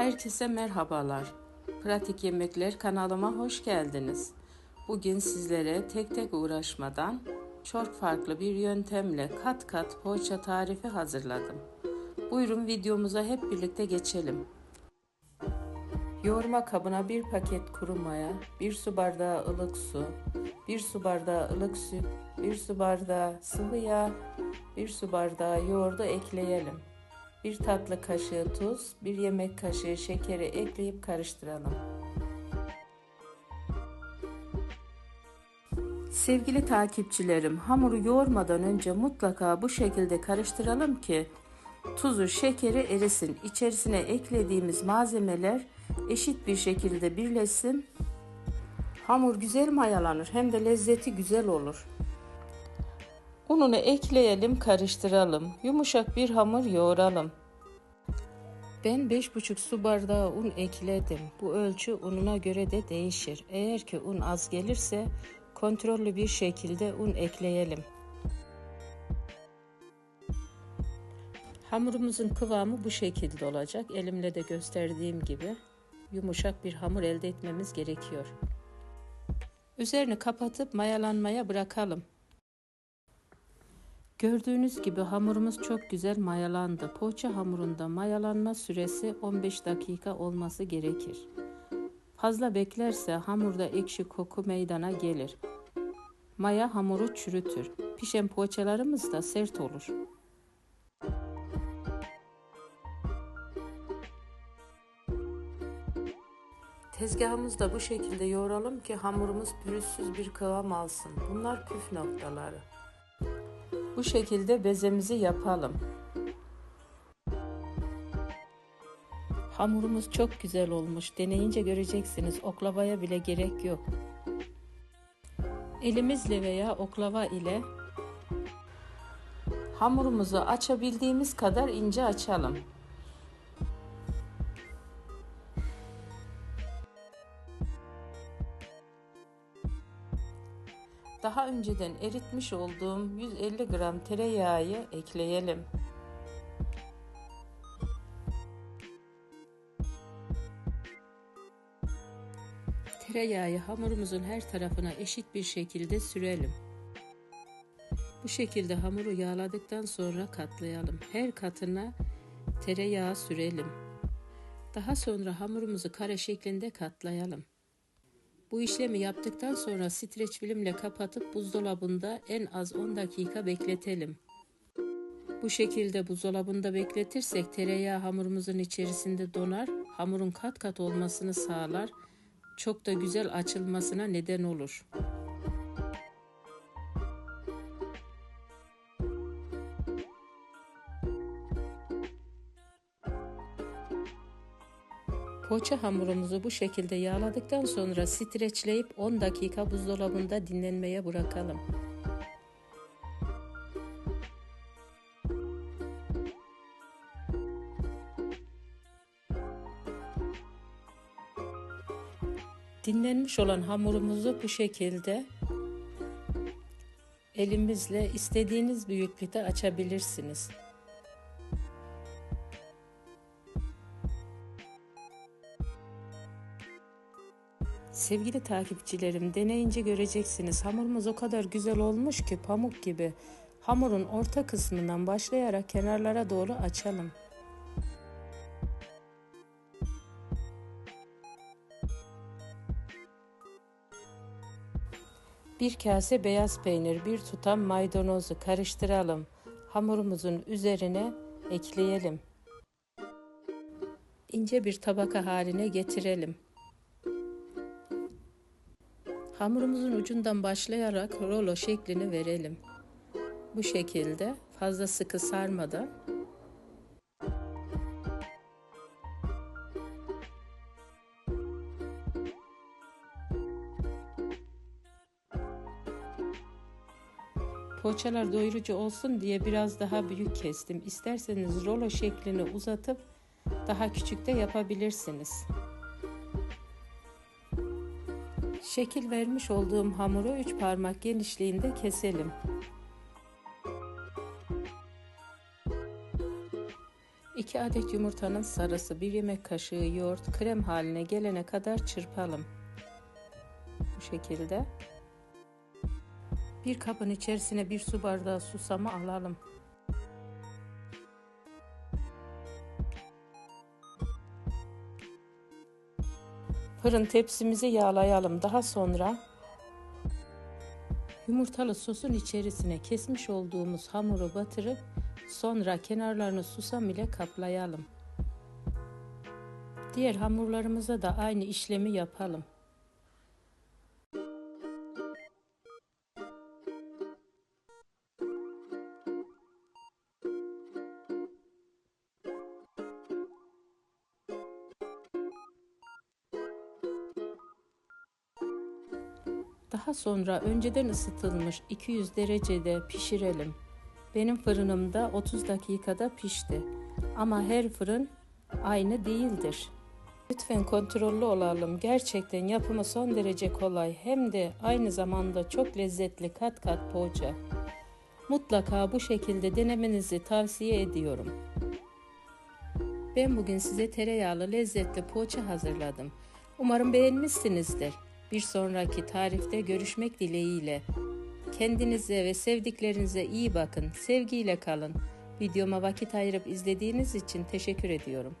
Herkese merhabalar. Pratik Yemekler kanalıma hoş geldiniz. Bugün sizlere tek tek uğraşmadan çok farklı bir yöntemle kat kat poğaça tarifi hazırladım. Buyurun videomuza hep birlikte geçelim. Yoğurma kabına bir paket kuru maya, bir su bardağı ılık su, bir su bardağı ılık süt, bir su bardağı sıvı yağ, bir su bardağı yoğurdu ekleyelim. Bir tatlı kaşığı tuz, bir yemek kaşığı şekeri ekleyip karıştıralım. Sevgili takipçilerim, hamuru yoğurmadan önce mutlaka bu şekilde karıştıralım ki tuzu, şekeri erisin. İçerisine eklediğimiz malzemeler eşit bir şekilde birleşsin. Hamur güzel mayalanır hem de lezzeti güzel olur. Ununu ekleyelim, karıştıralım. Yumuşak bir hamur yoğuralım. Ben 5,5 su bardağı un ekledim. Bu ölçü ununa göre de değişir. Eğer ki un az gelirse kontrollü bir şekilde un ekleyelim. Hamurumuzun kıvamı bu şekilde olacak. Elimle de gösterdiğim gibi yumuşak bir hamur elde etmemiz gerekiyor. Üzerini kapatıp mayalanmaya bırakalım. Gördüğünüz gibi hamurumuz çok güzel mayalandı. Poğaça hamurunda mayalanma süresi 15 dakika olması gerekir. Fazla beklerse hamurda ekşi koku meydana gelir. Maya hamuru çürütür. Pişen poğaçalarımız da sert olur. Tezgahımızı da bu şekilde yoğuralım ki hamurumuz pürüzsüz bir kıvam alsın. Bunlar püf noktaları. Bu şekilde bezemizi yapalım. Hamurumuz çok güzel olmuş. Deneyince göreceksiniz. Oklavaya bile gerek yok. Elimizle veya oklava ile hamurumuzu açabildiğimiz kadar ince açalım. Daha önceden eritmiş olduğum 150 gram tereyağı ekleyelim. Tereyağı hamurumuzun her tarafına eşit bir şekilde sürelim. Bu şekilde hamuru yağladıktan sonra katlayalım. Her katına tereyağı sürelim. Daha sonra hamurumuzu kare şeklinde katlayalım. Bu işlemi yaptıktan sonra streç filmle kapatıp buzdolabında en az 10 dakika bekletelim. Bu şekilde buzdolabında bekletirsek tereyağı hamurumuzun içerisinde donar, hamurun kat kat olmasını sağlar, çok da güzel açılmasına neden olur. Poğaça hamurumuzu bu şekilde yağladıktan sonra streçleyip 10 dakika buzdolabında dinlenmeye bırakalım. Dinlenmiş olan hamurumuzu bu şekilde elimizle istediğiniz büyüklükte açabilirsiniz. Sevgili takipçilerim deneyince göreceksiniz hamurumuz o kadar güzel olmuş ki pamuk gibi. Hamurun orta kısmından başlayarak kenarlara doğru açalım. Bir kase beyaz peynir, bir tutam maydanozu karıştıralım. Hamurumuzun üzerine ekleyelim. İnce bir tabaka haline getirelim. Hamurumuzun ucundan başlayarak rolo şeklini verelim. Bu şekilde fazla sıkı sarmadan Poğaçalar doyurucu olsun diye biraz daha büyük kestim. İsterseniz rolo şeklini uzatıp daha küçük de yapabilirsiniz. Şekil vermiş olduğum hamuru 3 parmak genişliğinde keselim. 2 adet yumurtanın sarısı, 1 yemek kaşığı yoğurt krem haline gelene kadar çırpalım. Bu şekilde. Bir kabın içerisine bir su bardağı susamı alalım. Fırın tepsimizi yağlayalım. Daha sonra yumurtalı sosun içerisine kesmiş olduğumuz hamuru batırıp sonra kenarlarını susam ile kaplayalım. Diğer hamurlarımıza da aynı işlemi yapalım. Daha sonra önceden ısıtılmış 200 derecede pişirelim. Benim fırınımda 30 dakikada pişti. Ama her fırın aynı değildir. Lütfen kontrollü olalım. Gerçekten yapımı son derece kolay. Hem de aynı zamanda çok lezzetli kat kat poğaça. Mutlaka bu şekilde denemenizi tavsiye ediyorum. Ben bugün size tereyağlı lezzetli poğaça hazırladım. Umarım beğenmişsinizdir. Bir sonraki tarifte görüşmek dileğiyle. Kendinize ve sevdiklerinize iyi bakın. Sevgiyle kalın. Videoma vakit ayırıp izlediğiniz için teşekkür ediyorum.